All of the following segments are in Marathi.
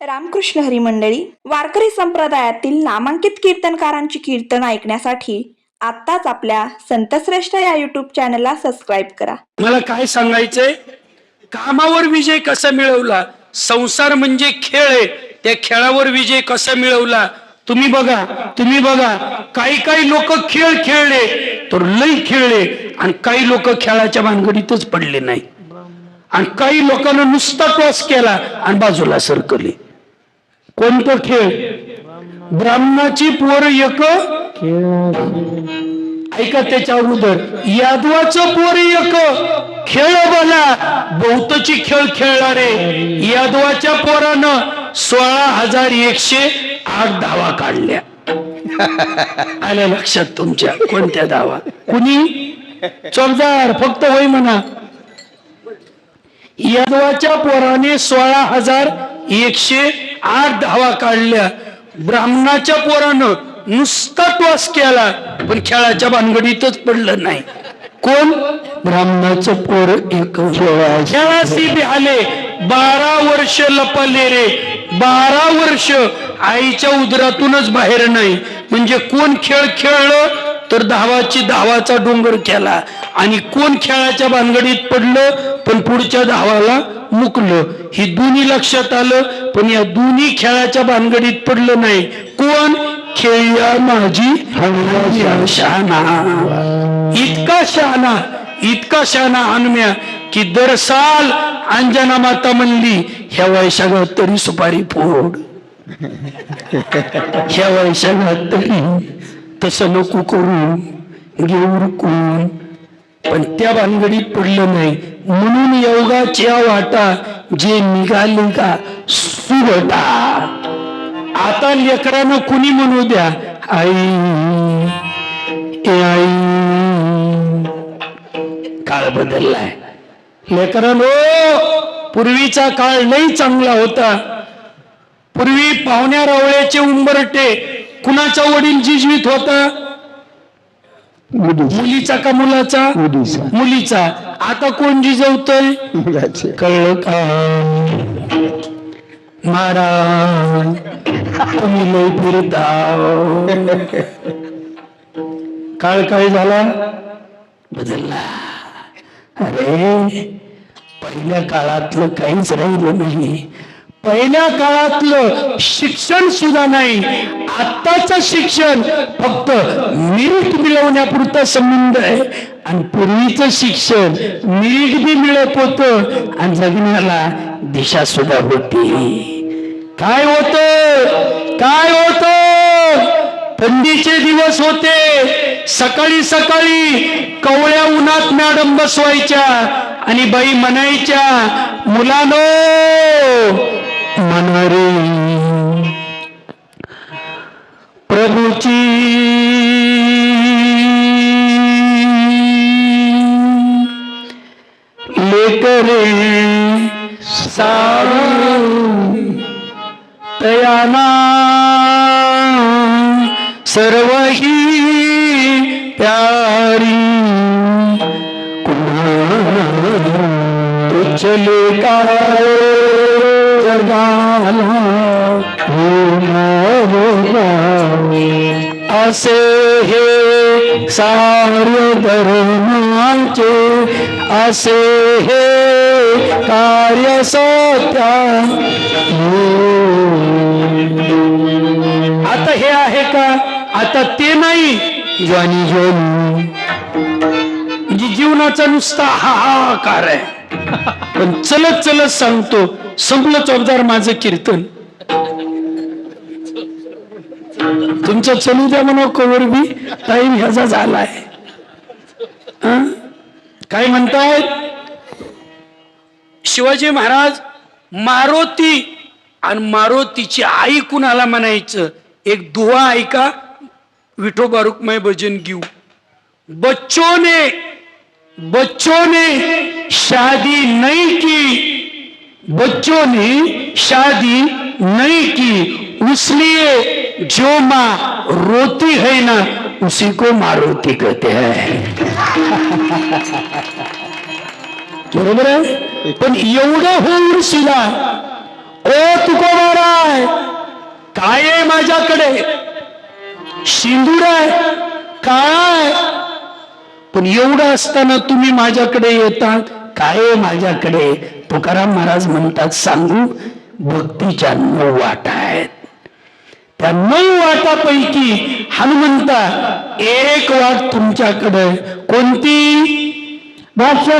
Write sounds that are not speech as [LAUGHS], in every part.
रामकृष्ण हरी मंडळी वारकरी संप्रदायातील नामांकित कीर्तनकारांची कीर्तन ऐकण्यासाठी आत्ताच आपल्या संतश्रेष्ठ या युट्यूब चॅनलला सबस्क्राईब करा. मला काय सांगायचंय? कामावर विजय कसा मिळवला? संसार म्हणजे खेळ आहे. त्या खेळावर विजय कसा मिळवला? तुम्ही बघा तुम्ही बघा. काही काही लोक खेळ खेळले तर लई खेळले. आणि काही लोक खेळाच्या भानगडीतच पडले नाही. आणि काही लोकांना नुसता टॉस केला आणि बाजूला सरकली. कोणतं खेळ? ब्राह्मणाची पोर एक? ऐका त्याच्या अगोदर. यादवाचं पोर एक. खेळ बोला बहुतची खेळ खेळणारे. यादवाच्या पोरानं सोळा हजार एकशे आठ धावा काढल्या. आल्या लक्षात तुमच्या. कोणत्या धावा? कुणी? चौदार फक्त होय म्हणा. यादवाच्या पोराने सोळा हजार एकशे आठ धावा काढल्या. ब्राह्मणाच्या पोरानं नुसता टॉस केला पण खेळाच्या भानगडीतच पडलं नाही. कोण? ब्राह्मणाचं पोर एक खेळाशी आले बारा वर्ष लपले रे. बारा वर्ष आईच्या उदरातूनच बाहेर नाही. म्हणजे कोण खेळ खेळलं तर धावाची धावाचा डोंगर केला. आणि कोण खेळाच्या भानगडीत पडलं पण पुढच्या धावाला मुकलं. ही दोन्ही लक्षात आलं पण या दोन्ही खेळाच्या भानगडीत पडलं नाही. कोण? खेळया माझी शहाणा. इतका शहाणा इतका शहाणा हनुम्या की दर साल अंजना माता म्हणली ह्या वैशाखात तरी सुपारी फोड. [LAUGHS] ह्या वैशाखात तरी तसं नको करू घेऊ कोण? पण त्या भानगडीत पडलं नाही. म्हणून योगाच्या वाटा जे निघाले का सुगटा. आता लेकरानं कुणी म्हणू द्या? आई ए आई. काळ बदललाय. लेकरांनो पूर्वीचा काळ लई चांगला होता. पूर्वी पाहुण्या रावळ्याचे उंबरटे कुणाचा वडील जिजवीत होता? मुलीचा का मुलाचा? मुलीचा. आता कोण जिजवतोय? कळलं का? महाराज तुम्ही लय फिरताव काळ काय झाला? बदलला. अरे पहिल्या काळातलं काहीच राहिलं नाही. पहिल्या काळातलं शिक्षण सुद्धा नाही. आत्ताच शिक्षण फक्त मिरिट मिळवण्यापुरता संबंध आहे. आणि पूर्वीचं शिक्षण मिरिट बी मिळत होत आणि जगण्याला दिशा सुद्धा होती. काय होत? काय होत? थंडीचे दिवस होते. सकाळी सकाळी कवळ्या उन्हात मॅडम बसवायच्या आणि बाई म्हणायच्या मुलानो मनरी प्रभूची. लेकरे सारू तयाना सर्व ही प्यारी. चले का जगाला असे हे सार्य धर्माचे असे हे कार्य सत्या. आता हे आहे का? आता ते नाही. ज्वानी ज्वानी. म्हणजे जीवनाचा नुसता हाहाकार आहे. पण चलत चलत सांगतो संपलं चौकदार माझं कीर्तन. तुमच्या चलू द्या म्हणा कोवर बी टाईम ह्याचा झालाय. काय म्हणतायत शिवाजी महाराज मारुती आणि मारुतीची आई कुणाला म्हणायचं? एक दुवा ऐका. विठोबा रुक्मय भजन घेऊ. बच्चोने ने बच्चों ने शादी नाही की बच्चों ने शादी नहीं की इसलिए जो माँ रोती है ना उसी को मारुती कहते हैं। [LAUGHS] बरोबर आहे पण एवढं होऊन शिला ओ तुको महाराज काय आहे माझ्याकडे सिंदूर आहे? काय? पण एवढं असताना तुम्ही माझ्याकडे येतात? काय माझ्याकडे? तुकाराम महाराज म्हणतात सांगू भक्तीच्या नऊ वाटा आहेत. त्या नऊ वाटापैकी हनुमंता एक वाट तुमच्याकडे. कोणती? भाषा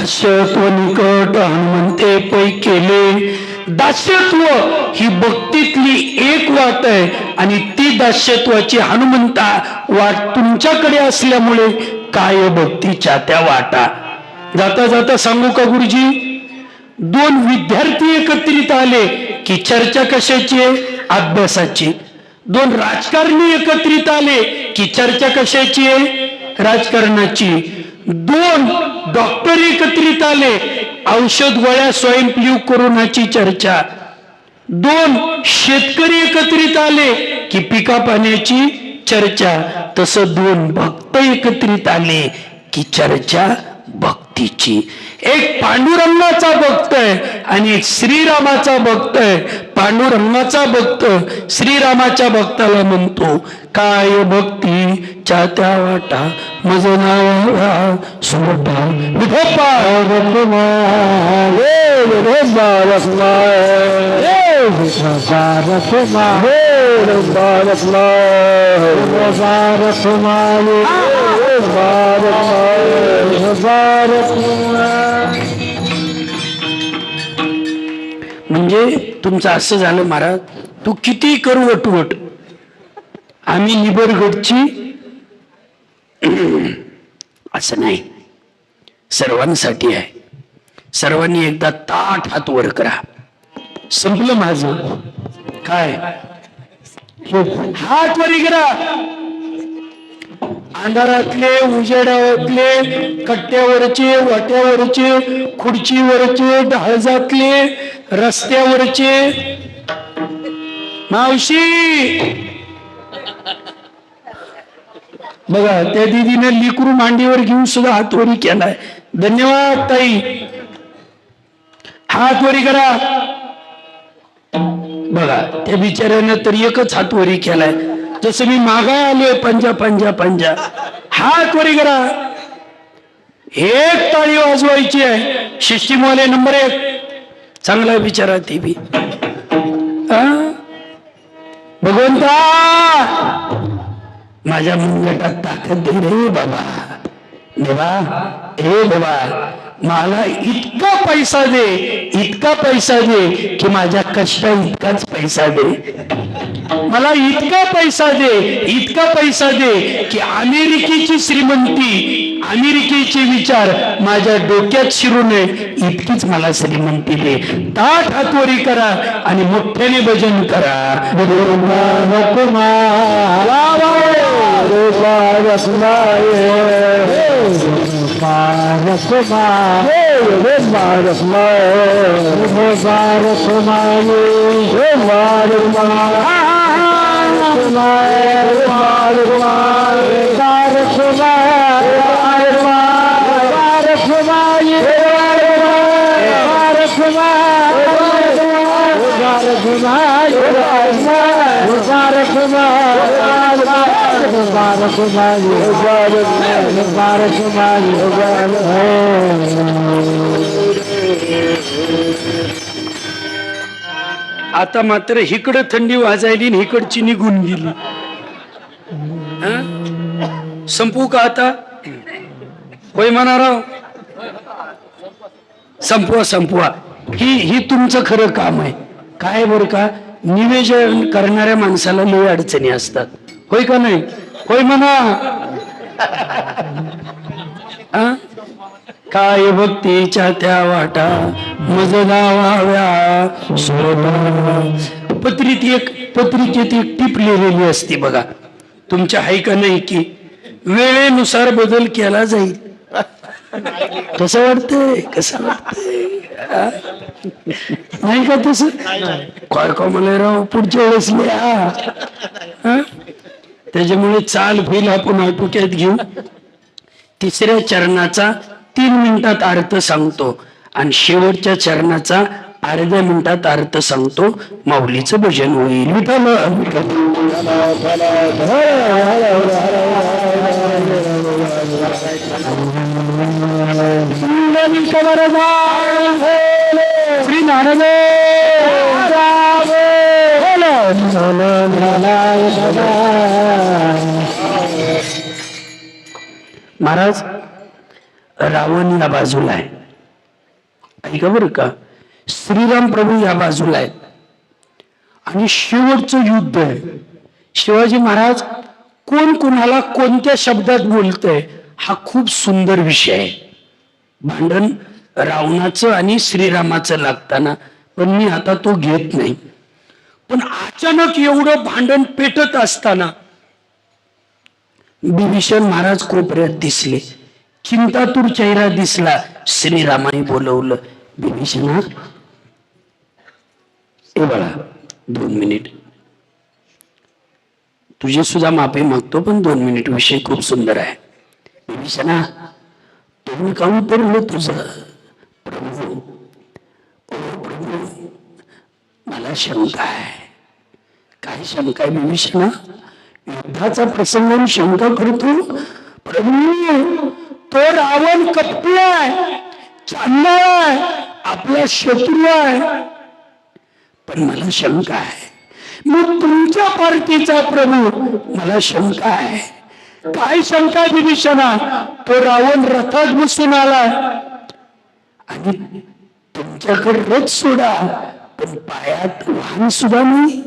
दास्यत्व निकट हनुमंते पै केले. दास्यत्व ही भक्तीतली एक वाट आहे आणि ती दास्यत्वाची हनुमंता वाट तुमच्याकडे असल्यामुळे काय भक्तीच्या त्या वाटा. जाता जाता सांगू का गुरुजी? दोन विद्यार्थी एकत्रित आले की चर्चा कशाची आहे? अभ्यासाची. दोन राजकारणी एकत्रित आले की चर्चा कशाची आहे? राजकारणाची. दोन डॉक्टर एकत्रित आले. औषध गोळ्या स्वाईन कोरोनाची चर्चा. दोन शेतकरी एकत्रित आले की पिका पाण्याची चर्चा. तसं दोन भक्त एकत्रित आले की चर्चा भक्त भक्तीची एक पांडुरंगाचा भक्त आहे आणि एक श्रीरामाचा भक्त आहे. पांडुरंगाचा भक्त श्रीरामाच्या भक्ताला म्हणतो काय भक्तीच्या त्या वाटा मज नावा रखुमा रे म्हणजे तुमचं असं झालं महाराज तू किती करू वटवट आम्ही निबरगडची [CLEARS THROAT] असं नाही. सर्वांसाठी आहे. सर्वांनी एकदा ताट हात वर करा. संपलं माझं. काय? हात वरी करा. अंधारातले उजेडातले कट्ट्यावरचे वाट्यावरचे खुर्चीवरचे ढाळजातले रस्त्यावरचे. मावशी! बघा त्या दिदीने लिकरू मांडीवर घेऊन सुद्धा हातवरी केलाय. धन्यवाद ताई. हातवरी करा. बघा त्या बिचाऱ्यानं तर एकच हातवरी केलाय. जसं मी मागाय आले पंजा पंजा पंजा. हातवरी करा. एक ताळी वाजवायची आहे. शिष्टीमवाले नंबर एक. चांगला बिचारा ती बी भगवंता! माझ्या मुंगटात ताकद दे रे बाबा. देवा हे बाबा मला इतका पैसा दे इतका पैसा दे की माझ्या कष्टा इतकाच पैसा दे. मला इतका पैसा दे इतका पैसा दे की अमेरिकेची श्रीमंती अमेरिकेचे विचार माझ्या डोक्यात शिरू नये. इतकीच मला श्रीमंती दे. ताट हातवरी करा आणि मोठ्याने भजन करा. مبارک مالی مبارک مبارک مالی مبارک आता मात्र इकडं थंडी वाजायली आणि इकडची निघून गेली. हं? संपू का आता? होय म्हणा राव संपवा संपवा. ही ही तुमचं खरं काम आहे. काय बरं का? निवेदन करणाऱ्या माणसाला लय अडचणी असतात. होय का नाही? होय म्हणा. आ? काय भक्तीच्या त्या वाटा? मज गावाव्या सोडा पत्रीत एक पत्रिकेत एक टीप लिहिलेली असते बघा. तुमच्या हाय का नाही की? वेळेनुसार बदल केला जाईल. कसं वाटतंय? कसं वाटतंय? नाही का तस? काय का मला राव पुढच्या वेळेस लिहा. त्याच्यामुळे चाल फैल आपण आटोक्यात घेऊ. तिसऱ्या चरणाचा तीन मिनिटात अर्थ सांगतो. आणि शेवटच्या चरणाचा अर्ध्या मिनिटात अर्थ सांगतो. माऊलीचं भजन होईल. श्री महाराज रावण या बाजूला आहे. ऐका बरं का? श्रीराम प्रभू या बाजूला आहेत. आणि शेवटचं युद्ध आहे. शिवाजी महाराज कोण कोणाला कोणत्या शब्दात बोलतंय हा खूप सुंदर विषय आहे. भांडण रावणाचं आणि श्रीरामाचं लागताना पण मी आता तो घेत नाही. पण अचानक एवढं भांडण पेटत असताना बिभीषण महाराज कोपऱ्यात दिसले. चिंतातूर चेहरा दिसला. श्रीरामाने बोलवलं विभीषणा ए बाळा दोन मिनिट. तुझे सुद्धा माफी मागतो पण दोन मिनिट. विषय खूप सुंदर आहे. विभीषणा तुम्ही काऊन पडलं तुझं? प्रभू प्रभू मला शंका आहे. काय शंका आहे विभीषणा? युद्धाचा प्रसंग आणि शंका करतो? प्रभू तो रावण कपलाय चांगला आहे आपला शत्रू आहे पण मला शंका आहे. मग तुमच्या पार्टीचा प्रभू मला शंका आहे. काय शंका आहे विभीषणा? तो रावण रथात बसून आला आणि तुमच्याकडे रथ सोडा पण पायात वाहन सुद्धा नाही.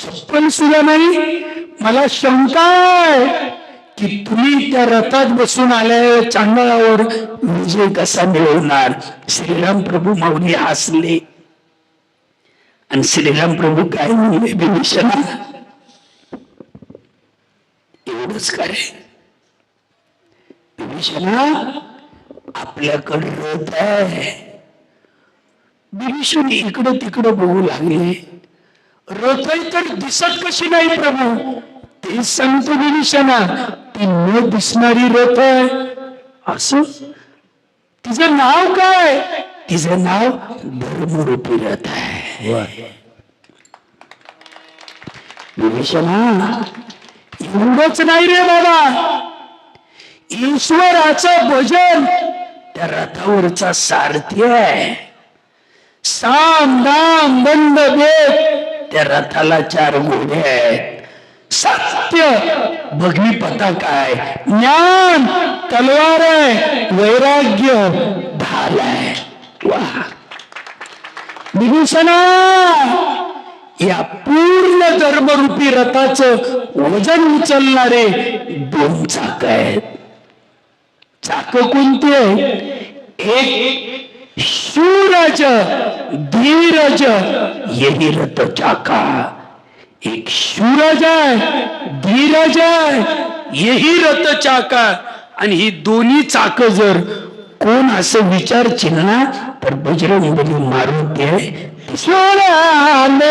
चप्पल सुद्धा नाही. मला शंका आहे. की तुम्ही त्या रथात बसून आल्या चांदळावर विजय कसा मिळवणार? श्रीराम प्रभू माऊली हसले. आणि श्रीराम प्रभू काय म्हणले विभीषणा? एवढंच काय विभीषणा आपल्याकडे रथ आहे. विभीषण इकडं तिकडं बघू लागले. रथ तर दिसत कशी नाही प्रभू? ते सांगतो विभीषणा. ती न दिसणारी रथ आहे. असं? तिचं नाव काय? तिचं नाव धर्मरूपी रथ आहे. विभीषणा एवढंच नाही रे बाबा. ईश्वराचं भजन त्या रथावरचा सारथी आहे. साम दाम दंड भेद त्या रथाला चार घोडे आहेत. सत्य भगवी पथक आहे. ज्ञान तलवार आहे. वैराग्य ढाल आहे. विभूषणा या पूर्ण धर्मरूपी रथाच वजन उचलणारे दोन चाक आहेत. चाक कोणती आहे? एक शूरज धीरज यही रथ चाका. एक शूरज आहे धीरज आहे. यही रथ चाका आणि ही दोन्ही चाक जर कोण असं विचार ना तर बजरंग बली मारून ते शोर आले